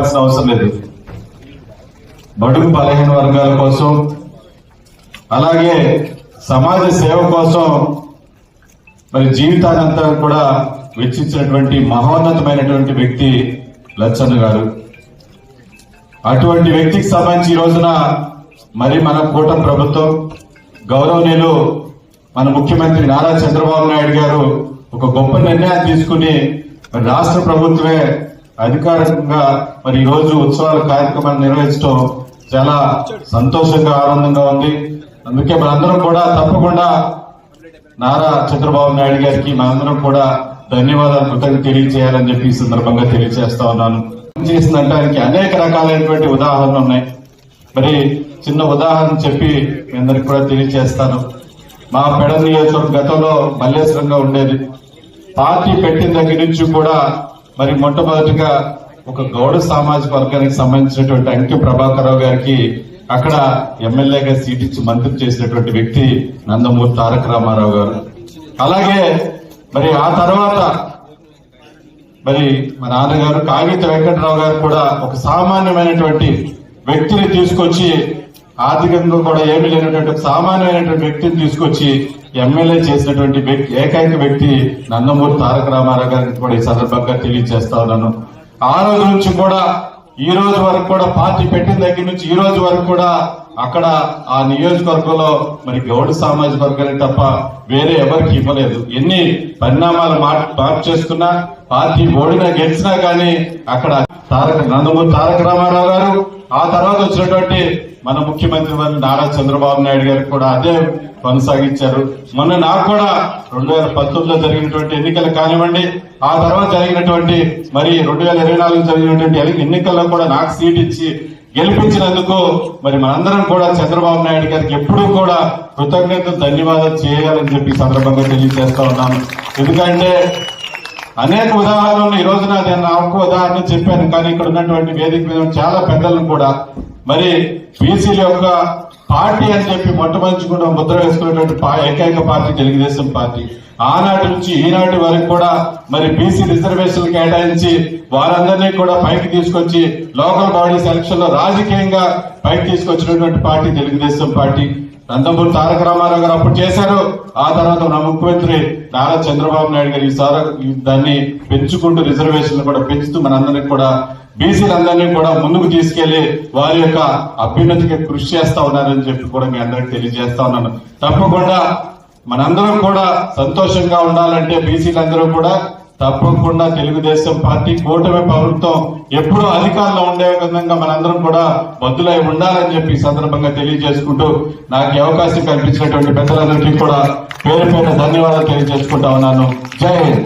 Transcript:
అవసరం లేదు. బడుగు బలహీన వర్గాల కోసం అలాగే సమాజ సేవ కోసం మరి జీవితానంతా కూడా వెచ్చించినటువంటి మహోన్నతమైనటువంటి వ్యక్తి లచ్చన్న గారు. అటువంటి వ్యక్తికి సంబంధించి ఈ రోజున మరి మన కూటమి ప్రభుత్వం గౌరవనీయులు మన ముఖ్యమంత్రి నారా చంద్రబాబు నాయుడు గారు ఒక గొప్ప నిర్ణయాన్ని తీసుకుని రాష్ట్ర ప్రభుత్వమే అధికారికంగా మరి ఈ రోజు ఉత్సవాల కార్యక్రమాన్ని నిర్వహించడం చాలా సంతోషంగా ఆనందంగా ఉంది. అందుకే మనందరం కూడా తప్పకుండా నారా చంద్రబాబు నాయుడు గారికి మనందరం కూడా ధన్యవాదాలు కృతజ్ఞత తెలియజేయాలని చెప్పి ఈ సందర్భంగా తెలియజేస్తా ఉన్నాను. చేసిందంటే అనేక రకాలైనటువంటి ఉదాహరణలు ఉన్నాయి. మరి చిన్న ఉదాహరణ చెప్పి మీ అందరికి కూడా తెలియజేస్తాను. మా పెడ నియోజకవర్గం గతంలో మల్లేశ్వరంగా ఉండేది. పార్టీ పెట్టిన దగ్గర నుంచి కూడా మరి మొట్టమొదటిగా ఒక గౌడ సామాజిక వర్గానికి సంబంధించినటువంటి అంకె ప్రభాకరరావు గారికి అక్కడ ఎమ్మెల్యేగా సీట్ ఇచ్చి మంత్రి చేసినటువంటి వ్యక్తి నందమూరి తారక రామారావు గారు. అలాగే మరి ఆ తర్వాత మరి మా నాన్నగారు కాగిత వెంకటరావు గారు కూడా ఒక సామాన్యమైనటువంటి వ్యక్తిని తీసుకొచ్చి ఆర్థికంగా కూడా ఏమీ లేనటువంటి సామాన్యమైనటువంటి వ్యక్తిని తీసుకొచ్చి ఎమ్మెల్యే చేసినటువంటి వ్యక్తి ఏకైక వ్యక్తి నందమూరి తారక రామారావు గారికి కూడా ఈ సందర్భంగా తెలియజేస్తా ఉన్నాను. ఆ రోజు నుంచి కూడా ఈ రోజు వరకు కూడా పార్టీ పెట్టిన దగ్గర నుంచి ఈ రోజు వరకు కూడా అక్కడ ఆ నియోజకవర్గంలో మరి గౌడ సామాజిక వర్గానికి తప్ప వేరే ఎవరికి ఇవ్వలేదు. ఎన్ని పరిణామాలు మార్- మార్పు చేసుకున్నా పార్టీ ఓడినా గెలిచినా కానీ అక్కడ తారక నందమూరి తారక రామారావు గారు ఆ తర్వాత వచ్చినటువంటి మన ముఖ్యమంత్రి వారు నారా చంద్రబాబు నాయుడు గారు కూడా అదే కొనసాగించారు. మొన్న నాకు కూడా రెండు వేల పంతొమ్మిదిలో జరిగినటువంటి ఎన్నికలు కానివ్వండి ఆ తర్వాత జరిగినటువంటి మరి రెండు వేల ఇరవై నాలుగు జరిగినటువంటి ఎన్నికల్లో కూడా నాకు సీట్ ఇచ్చి గెలిపించినందుకు మరి మనందరం కూడా చంద్రబాబు నాయుడు గారికి ఎప్పుడూ కూడా కృతజ్ఞతలు ధన్యవాదాలు చేయాలని చెప్పి సందర్భంగా తెలియజేస్తా ఉన్నాను. ఎందుకంటే అనేక ఉదాహరణలు ఈ రోజున నేను నాకు ఉదాహరణ చెప్పాను కానీ ఇక్కడ ఉన్నటువంటి వేదిక మీద చాలా పెద్దలను కూడా. మరి బీసీల యొక్క పార్టీ అని చెప్పి మొట్టమొదటి కూడా ముద్ర వేసుకున్నటువంటి ఏకైక పార్టీ తెలుగుదేశం పార్టీ. ఆనాటి నుంచి ఈనాటి వరకు కూడా మరి బీసీ రిజర్వేషన్లు కేటాయించి వారందరినీ కూడా పైకి తీసుకొచ్చి లోకల్ బాడీ సెలక్షన్లో రాజకీయంగా పైకి తీసుకొచ్చినటువంటి పార్టీ తెలుగుదేశం పార్టీ. నందమూరి తారక రామారావు గారు అప్పుడు చేశారు. ఆ తర్వాత మన ముఖ్యమంత్రి నారా చంద్రబాబు నాయుడు గారు ఈసారి దాన్ని పెంచుకుంటూ రిజర్వేషన్లు కూడా పెంచుతూ మనందరికి కూడా బీసీలందరినీ కూడా ముందుకు తీసుకెళ్ళి వారి యొక్క అభ్యున్నతికి కృషి చేస్తా ఉన్నారని చెప్పి కూడా మీ అందరికి తెలియజేస్తా ఉన్నాను. తప్పకుండా మనందరం కూడా సంతోషంగా ఉండాలంటే బీసీలందరూ కూడా తప్పకుండా తెలుగుదేశం పార్టీ కూటమి ప్రభుత్వం ఎప్పుడూ అధికారంలో ఉండే విధంగా మనందరం కూడా బద్దులై ఉండాలని చెప్పి సందర్భంగా తెలియజేసుకుంటూ నాకు అవకాశం కల్పించినటువంటి పెద్దలందరికీ కూడా పేరు పేరు ధన్యవాదాలు తెలియజేసుకుంటా ఉన్నాను. జై హింద్.